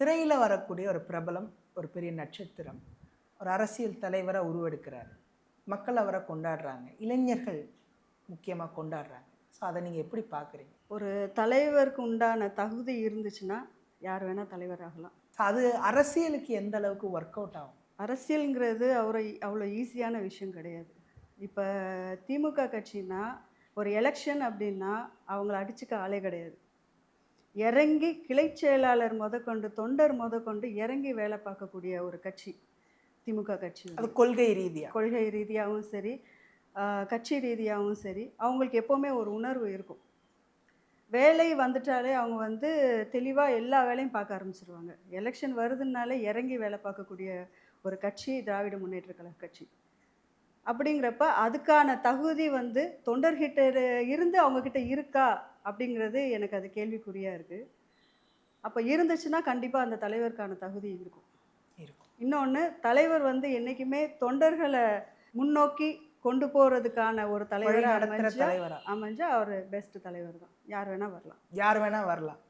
திரையில் வரக்கூடிய ஒரு பிரபலம் ஒரு பெரிய நட்சத்திரம். ஒரு அரசியல் தலைவராக உருவெடுக்கிறார். மக்கள் அவரை கொண்டாடுறாங்க. இளைஞர்கள் முக்கியமாக கொண்டாடுறாங்க. ஸோ அதை நீங்கள் எப்படி பார்க்குறீங்க? ஒரு தலைவருக்கு உண்டான தகுதி இருந்துச்சுன்னா யார் வேணால் தலைவர் ஆகலாம். ஸோ அது அரசியலுக்கு எந்த அளவுக்கு ஒர்க் அவுட் ஆகும்? அரசியலுங்கிறது அவரை அவ்வளோ ஈஸியான விஷயம் கிடையாது. இப்போ திமுக கட்சினா ஒரு எலெக்ஷன் அப்படின்னா அவங்கள அடிச்சுக்க ஆளே கிடையாது. இறங்கி கிளை செயலாளர் முதற்கொண்டு தொண்டர் முதற்கொண்டு இறங்கி வேலை பார்க்கக்கூடிய ஒரு கட்சி திமுக கட்சி. அது கொள்கை ரீதியாக கொள்கை ரீதியாகவும் சரி கட்சி ரீதியாகவும் சரி அவங்களுக்கு எப்போவுமே ஒரு உணர்வு இருக்கும். வேலை வந்துட்டாலே அவங்க வந்து தெளிவாக எல்லா வேலையும் பார்க்க ஆரம்பிச்சிருவாங்க. எலெக்ஷன் வருதுனாலே இறங்கி வேலை பார்க்கக்கூடிய ஒரு கட்சி திராவிட முன்னேற்ற கழக கட்சி. அப்படிங்கிறப்ப அதுக்கான தகுதி வந்து தொண்டர்கிட்ட இருந்து அவங்கக்கிட்ட இருக்கா? அப்படிங்கிறது எனக்கு அது கேள்விக்குறியாக இருக்குது அப்போ இருந்துச்சுன்னா கண்டிப்பாக அந்த தலைவருக்கான தகுதி இருக்கும். இருக்கும். இன்னொன்று தலைவர் வந்து என்றைக்குமே தொண்டர்களை முன்னோக்கி கொண்டு போகிறதுக்கான ஒரு தலைவராக அமைஞ்சா அமைஞ்சா அவர் பெஸ்ட் தலைவர் தான். யார் வேணால் வரலாம். யார் வேணால் வரலாம்.